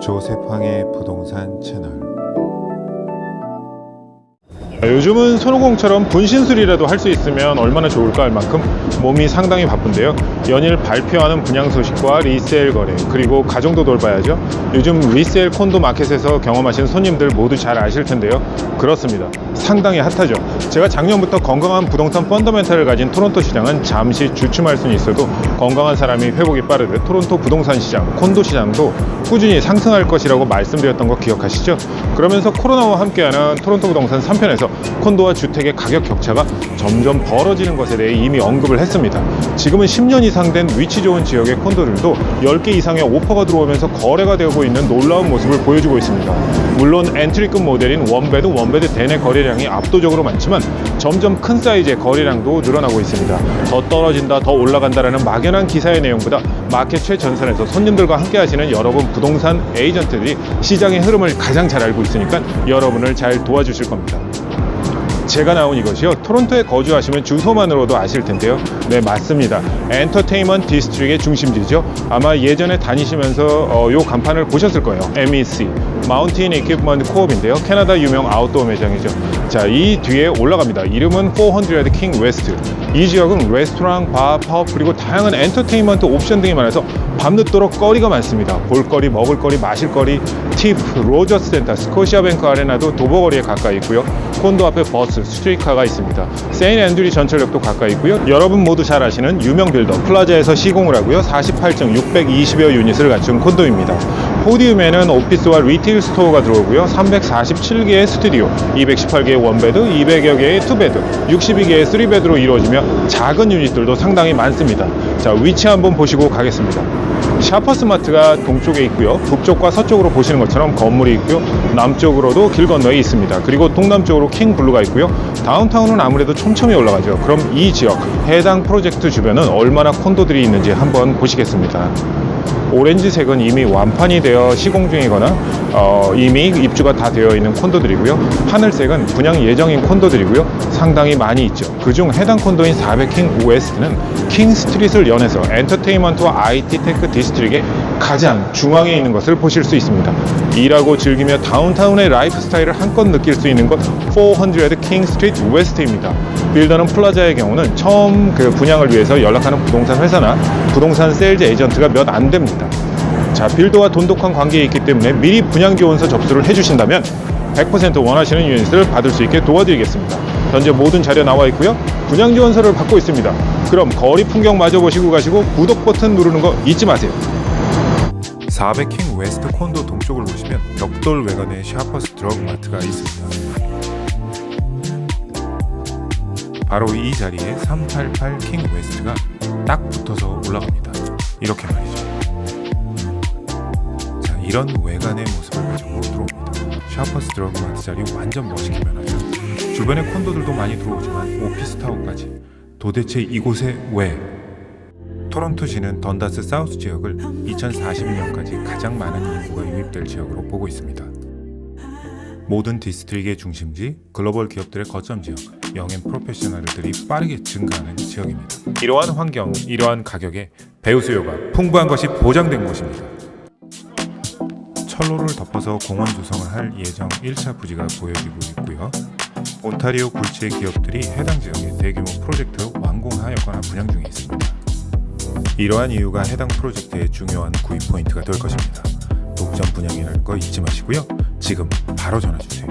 조세팡의 부동산 채널 요즘은 손오공처럼 분신술이라도 할 수 있으면 얼마나 좋을까 할 만큼 몸이 상당히 바쁜데요. 연일 발표하는 분양 소식과 리세일 거래 그리고 가정도 돌봐야죠. 요즘 리세일 콘도 마켓에서 경험하신 손님들 모두 잘 아실 텐데요. 그렇습니다. 상당히 핫하죠. 제가 작년부터 건강한 부동산 펀더멘탈을 가진 토론토 시장은 잠시 주춤할 수는 있어도 건강한 사람이 회복이 빠르듯 토론토 부동산 시장, 콘도 시장도 꾸준히 상승할 것이라고 말씀드렸던 거 기억하시죠? 그러면서 코로나와 함께하는 토론토 부동산 3편에서 콘도와 주택의 가격 격차가 점점 벌어지는 것에 대해 이미 언급을 했습니다. 지금은 10년 이상 된 위치 좋은 지역의 콘도들도 10개 이상의 오퍼가 들어오면서 거래가 되고 있는 놀라운 모습을 보여주고 있습니다. 물론 엔트리급 모델인 원베드, 원베드 대내 거래량이 압도적으로 많지만 점점 큰 사이즈의 거래량도 늘어나고 있습니다. 더 떨어진다, 더 올라간다라는 막연한 기사의 내용보다 마켓 최전선에서 손님들과 함께 하시는 여러분 부동산 에이전트들이 시장의 흐름을 가장 잘 알고 있으니까 여러분을 잘 도와주실 겁니다. 제가 나온 이것이요. 토론토에 거주하시면 주소만으로도 아실 텐데요. 네, 맞습니다. 엔터테인먼트 디스트릭의 중심지죠. 아마 예전에 다니시면서 어, 요 간판을 보셨을 거예요. MEC, 마운틴 이퀴프먼트 코업인데요. 캐나다 유명 아웃도어 매장이죠. 자, 이 뒤에 올라갑니다. 이름은 400 킹 웨스트. 이 지역은 레스토랑, 바, 펍, 그리고 다양한 엔터테인먼트 옵션 등이 많아서 밤늦도록 거리가 많습니다. 볼거리, 먹을거리, 마실거리, 팁, 로저스 센터, 스코시아 뱅크 아레나도 도보거리에 가까이 있고요. 콘도 앞에 버스, 스트리트카가 있습니다. 세인 앤드리 전철역도 가까이 있고요. 여러분 모두 잘 아시는 유명 빌더 플라자에서 시공을 하고요. 48층 620여 유닛을 갖춘 콘도입니다. 포디움에는 오피스와 리테일 스토어가 들어오고요. 347개의 스튜디오, 218개의 원베드, 200여 개의 투베드, 62개의 쓰리베드로 이루어지며 작은 유닛들도 상당히 많습니다. 자, 위치 한번 보시고 가겠습니다. 샤퍼스마트가 동쪽에 있고요. 북쪽과 서쪽으로 보시는 것처럼 건물이 있고요. 남쪽으로도 길 건너에 있습니다. 그리고 동남쪽으로 킹블루가 있고요. 다운타운은 아무래도 촘촘히 올라가죠. 그럼 이 지역 해당 프로젝트 주변은 얼마나 콘도들이 있는지 한번 보시겠습니다. 오렌지색은 이미 완판이 되어 시공 중이거나 어, 이미 입주가 다 되어 있는 콘도들이고요. 하늘색은 분양 예정인 콘도들이고요. 상당히 많이 있죠. 그중 해당 콘도인 400킹 웨스트는 킹 스트릿을 연해서 엔터테인먼트와 IT 테크 디스트릭의 가장 중앙에 있는 것을 보실 수 있습니다. 일하고 즐기며 다운타운의 라이프 스타일을 한껏 느낄 수 있는 곳400 킹 스트리트 웨스트입니다. 빌더는 플라자의 경우는 처음 그 분양을 위해서 연락하는 부동산 회사나 부동산 세일즈 에이전트가 몇 안 됩니다. 자, 빌더와 돈독한 관계에 있기 때문에 미리 분양 지원서 접수를 해주신다면 100% 원하시는 유닛을 받을 수 있게 도와드리겠습니다. 현재 모든 자료 나와 있고요. 분양 지원서를 받고 있습니다. 그럼 거리 풍경 마저 보시고 가시고 구독 버튼 누르는 거 잊지 마세요. 400킹 웨스트 콘도 동쪽을 보시면 벽돌 외관의 샤퍼스 드러그마트가 있습니다. 바로 이 자리에 388 킹 웨스트가 딱 붙어서 올라갑니다. 이렇게 말이죠. 자, 이런 외관의 모습을 가지고 들어옵니다. 샤퍼스 드러그마트 자리 완전 멋있게 변하죠. 주변에 콘도들도 많이 들어오지만 오피스타워까지 도대체 이곳에 왜 토론토시는 던다스 사우스 지역을 2040년까지 가장 많은 인구가 유입될 지역으로 보고 있습니다. 모든 디스트릭의 중심지, 글로벌 기업들의 거점 지역, 영앤 프로페셔널들이 빠르게 증가하는 지역입니다. 이러한 환경, 이러한 가격에 배우 수요가 풍부한 것이 보장된 곳입니다. 철로를 덮어서 공원 조성을 할 예정 1차 부지가 보여지고 있고요. 온타리오 굴지의 기업들이 해당 지역에 대규모 프로젝트 완공하였거나 분양 중에 있습니다. 이러한 이유가 해당 프로젝트의 중요한 구입 포인트가 될 것입니다. 독점 분양이라는 거 잊지 마시고요. 지금 바로 전화 주세요.